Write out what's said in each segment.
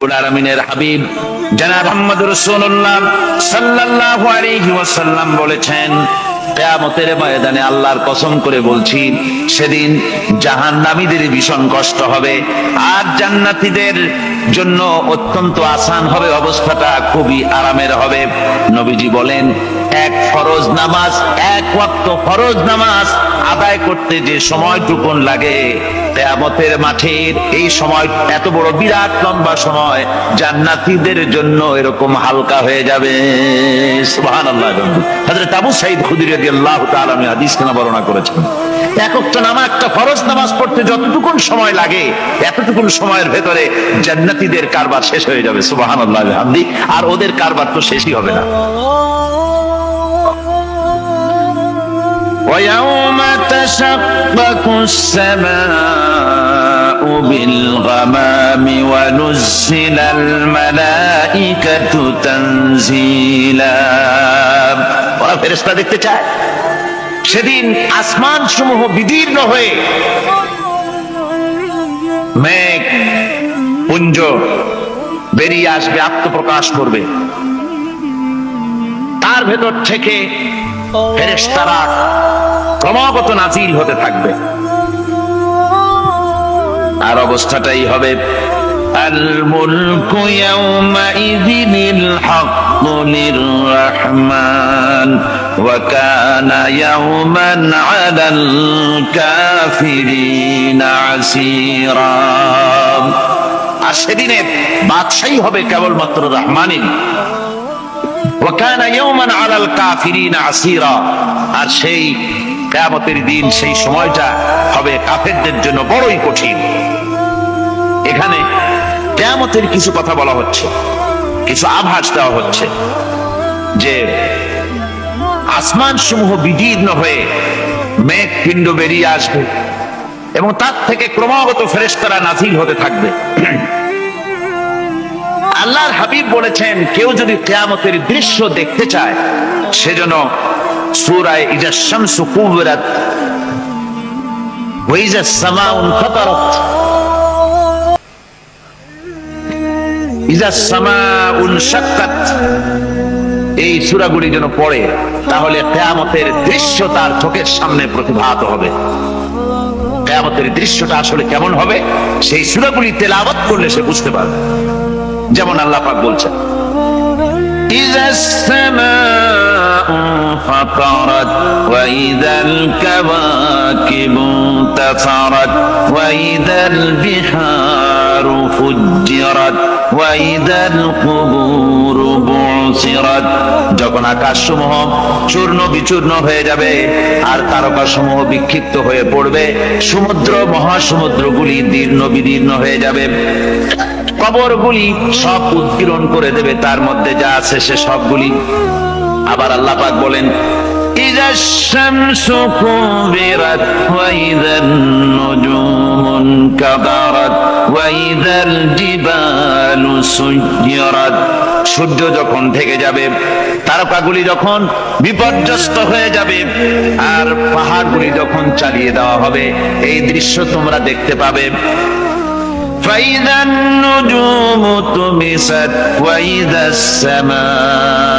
আলামিনের হাবিব জনাব ভীষণ কষ্ট হবে আর জান্নাতীদের জন্য অত্যন্ত আসান হবে, অবস্থাটা খুবই আরামের হবে। নবীজি বলেন, এক ফরজ নামাজ, এক ওয়াক্ত ফরজ নামাজ আদায় করতে যে সময়টুকুন লাগে, কেয়ামতের মাঠের এই সময়, এত বড় বিরাট লম্বা সময়, জান্নাতীদের জন্য এরকম হালকা হয়ে যাবে। আমি বর্ণনা করেছেন। একক নামা একটা ফরজ নামাজ পড়তে যতটুকুন সময় লাগে, এতটুকুন সময়ের ভেতরে জান্নাতীদের কারবার শেষ হয়ে যাবে। সুবহানাল্লাহ, হামদি। আর ওদের কারবার তো শেষই হবে না। ويوم تشقق السماء بالغمام ونزل الملائكة تنزيلا ওরা ফেরেশতা দেখতে চায় সেদিন আসমান সমূহ বিদীর্ণ হয়ে মেঘ পুঞ্জ বেরিয়ে আসবে আত্মপ্রকাশ করবে তার ভেতর থেকে ফেরেশতারা ক্রমাগত নাজিল হতে থাকবে আর অবস্থাটাই হবে الملك يومئذ الحق للرحمن وكان يوما على الكافرين عسيرا আর সেদিনের বাদশাহী হবে কেবলমাত্র রহমানের আর সেই কিয়ামতের দিন, সেই সময়টা হবে কাফেরদের জন্য বড়ই কঠিন। এখানে কিয়ামতের কিছু কথা বলা হচ্ছে, কিছু আভাস দেওয়া হচ্ছে যে আসমান সমূহ বিদীর্ণ হয়ে মেঘ পিণ্ড বেরিয়ে আসবে এবং তার থেকে ক্রমাগত ফেরেশতারা নাজিল হতে থাকবে। আল্লাহর হাবিব বলেছেন, কেউ যদি কেয়ামতের দৃশ্য দেখতে চায় সেজন্য সূরায়ে ইজা শামসু কুবরাত ওয়া ইজা সামাউন ফাতারাত। ইজা সামাউন শাক্কাত। এই সূরাগুলি যেন পড়ে, তাহলে কেয়ামতের দৃশ্য তার চোখের সামনে প্রতিভাত হবে। কেয়ামতের দৃশ্যটা আসলে কেমন হবে, সেই সূরাগুলি তেলাওয়াত করলে সে বুঝতে পারবে। যেমন আল্লাহ পাক বলছেন إذا السماء فطرت وإذا الكواكب انتثرت وإذا البحار فجرت وإذا القبور بعثرت যখন আকাশ সমূহ চূর্ণ বিচূর্ণ হয়ে যাবে আর বিক্ষিপ্ত হয়ে পড়বে, সমুদ্র মহাসমুদ্রগুলি দীর্ণ বিদীর্ণ হয়ে যাবে। কবরগুলি সব উৎপীড়ন করে দেবে, তার মধ্যে যা আছে সে সবগুলি। আবার বলেন إذا الشمس كبرت وإذا النجوم انكدرت وإذا الجبال سيرت সূর্য যখন থেকে যাবে তারকাগুলি যখন বিপর্যস্ত হয়ে যাবে আর পাহাড়গুলি যখন চালিয়ে দেওয়া হবে এই দৃশ্য তোমরা দেখতে পাবে فإذا النجوم طمست وإذا السماء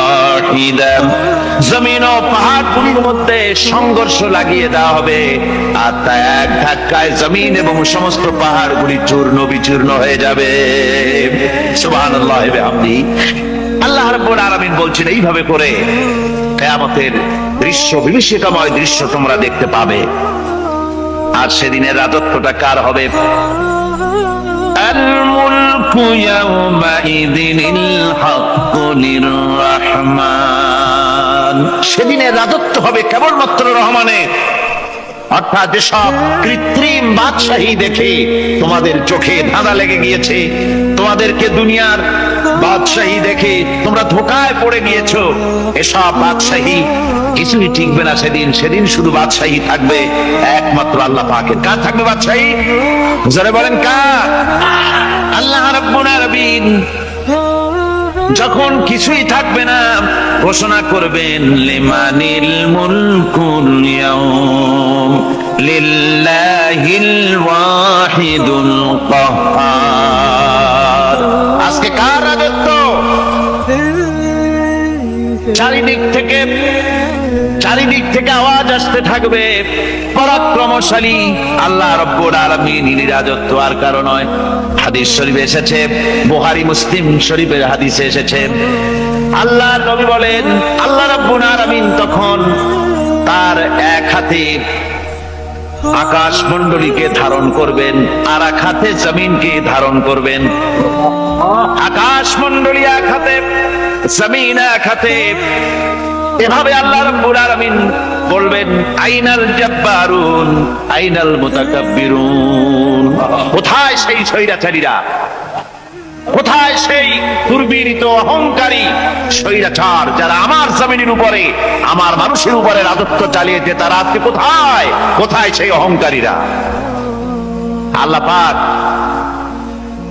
ওয়াহিদা জমিন ও পাহাড়গুলির মধ্যে সংঘর্ষ লাগিয়ে দেওয়া হবে। আর তা এক ধাক্কায় জমিন এবং সমস্ত পাহাড়গুলি চূর্ণ বিচূর্ণ হয়ে যাবে। সুবহানাল্লাহ আপনি আল্লাহ রাব্বুল আলামিন বলছেন, এইভাবে করে কেয়ামতের দৃশ্য, বিভীষিকাময় দৃশ্য তোমরা দেখতে পাবে। আর সেদিনের রাজত্বটা কার হবে? الملك يومئذ الحق للرحمن সেদিনের রাজত্ব হবে কেবলমাত্র রহমানের অর্থাৎ যেসব কৃত্রিম বাদশাহী দেখে তোমাদের চোখে ধাঁধা লেগে গিয়েছে, তোমাদেরকে দুনিয়ার বাদশাহী দেখে তোমরা ধোকায় পড়ে গিয়েছো, এসব বাদশাহী কিছুই টিকবে না সেদিন সেদিন শুধু বাদশাহী থাকবে, একমাত্র আল্লাহ পাকের। কার থাকবে বাদশাহী? জোরে বলেন কার? আল্লাহ রাব্বুল আলামিন যখন কিছুই থাকবে না ঘোষণা করবেন লিমানিল মুলকুল ইয়াউম লিল্লাহিল ওয়াহিদুল কাহ্হার আজকে কার রাজত্ব? চারিদিক থেকে চারিদিক থেকে আওয়াজ আসতে থাকবে। পরাক্রমশালী আল্লাহ রব্বুল আলামিন রাজত্ব আর কারণ নয়। হাদিস শরীফে এসেছে বুহারি মুসলিম শরীফের হাদিসে এসেছে। আল্লাহ নবী বলেন, আল্লাহ রব্বুল আলামিন তখন তার এক হাতে আকাশ মন্ডলীকে ধারণ করবেন, আর এক হাতে জমিনকে ধারণ করবেন। আকাশ মন্ডলী এক হাতে, জমিন এক হাতে। এভাবে আল্লাহ রাব্বুল আলামিন বলবেন, আইনাল জাব্বারুন, আইনাল মুতাকাব্বিরুন। কোথায় সেই স্বৈরাচারীরা? কোথায় সেই দুর্বীরিত অহংকারী স্বৈরাচার যারা আমার জমিনের উপরে, আমার মানুষের উপরে রাজত্ব চালিয়েছে? তারা আজকে কোথায়? কোথায় সেই অহংকারীরা? আল্লাহ পাক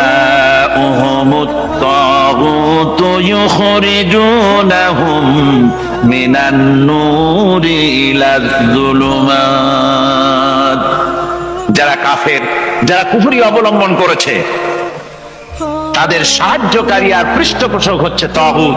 أولياؤهم الطاغوت يخرجونهم من النور إلى الظلمات যারা কাফের যারা কুফরি অবলম্বন করেছে তাদের সাহায্যকারী আর পৃষ্ঠপোষক হচ্ছে তহুদ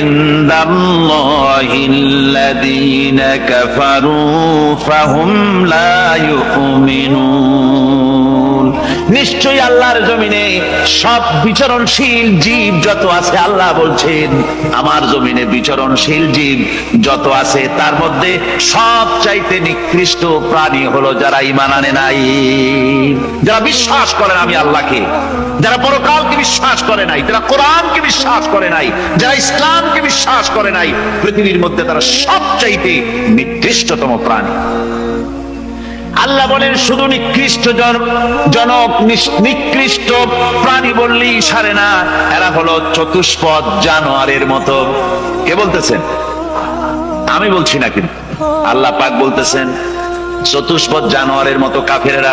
عند الله الذين كفروا فهم لا يؤمنون. নিশ্চয়ই আল্লাহর জমিনে সব বিচরণশীল জীব যত আছে, আল্লাহ বলছেন, আমার জমিনে বিচরণশীল জীব যত আছে, তার মধ্যে সব চাইতে নিকৃষ্ট প্রাণী হলো যারা ইমান আনে নাই। যারা বিশ্বাস করেন আমি আল্লাহকে, যারা পরকালকে বিশ্বাস করে নাই, যারা কোরআনকে বিশ্বাস করে নাই, যারা ইসলামকে বিশ্বাস করে নাই, পৃথিবীর মধ্যে তারা সবচাইতে নিকৃষ্টতম প্রাণী। আল্লাহ বলেন, শুধু নিকৃষ্ট জনক নিকৃষ্ট প্রাণী বললেই সারে না। এরা হলো চতুষ্পদ জানোয়ারের মতো। কে বলতেছেন? আমি বলছি না কিন্তু। আল্লাহ পাক বলতেছেন, চতুষ্পদ জানোয়ারের মতো কাফেরেরা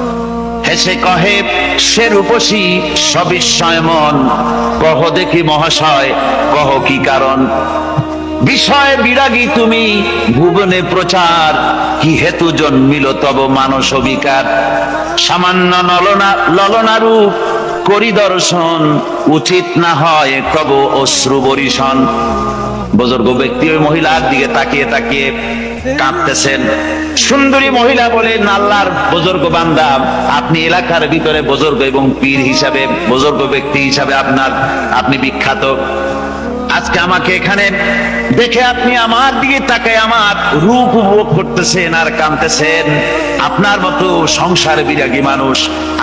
হেসে কহে, সে রূপসী সবিস্ময় মন কহ দেখি মহাশয়, কহ কি কারণ? বিষয় বিরাগী তুমি, ভুবনে প্রচার। কি হেতু জন্মিল তব মানস বিকার সামান্য নলনা, ললনা রূপ করি দর্শন উচিত না হয় তব অশ্রু বরিশন। বুজুর্গ ব্যক্তি ওই মহিলার দিকে তাকিয়ে তাকিয়ে কাঁদতেছেন। সুন্দরী মহিলা বলেন আল্লাহর বুজুর্গ বান্দা, আপনি এলাকার ভিতরে বুজুর্গ এবং পীর হিসাবে, বুজুর্গ ব্যক্তি হিসাবে আপনার, আপনি বিখ্যাত। আজকে আমাকে এখানে দেখে আপনি আমার দিকে তাকায় আমার রূপ উপভোগ করতেছেন আর কাঁদতেছেন। আপনার মতো সংসার বিরাগী মানুষ,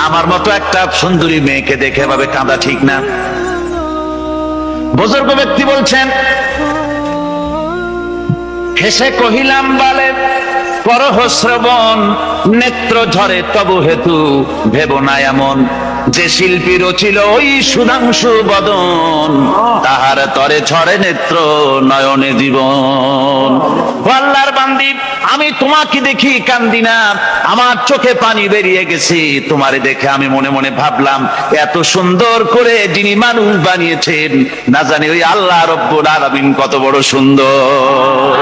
আমার মতো একটা সুন্দরী মেয়েকে দেখে ভাবে কাঁদা ঠিক না। বুজুর্গ ব্যক্তি বলছেন, হেসে কহিলাম, বালে, পরহ শ্রবণ, নেত্র ঝরে তবু হেতু ভেব না এমন। যে শিল্পী রচিল ওই সুধাংশু বদন, তাহার তরে ছড়ে নেত্র নয়নে জীবন। ও আল্লাহর বান্দি, আমি তোমাকে দেখি কান্দি না, আমার চোখে পানি বেরিয়ে গেছে, তোমারে দেখে আমি মনে মনে ভাবলাম, এত সুন্দর করে যিনি মানুষ বানিয়েছেন, না জানি ওই আল্লাহ রব্বুল আলামিন কত বড় সুন্দর।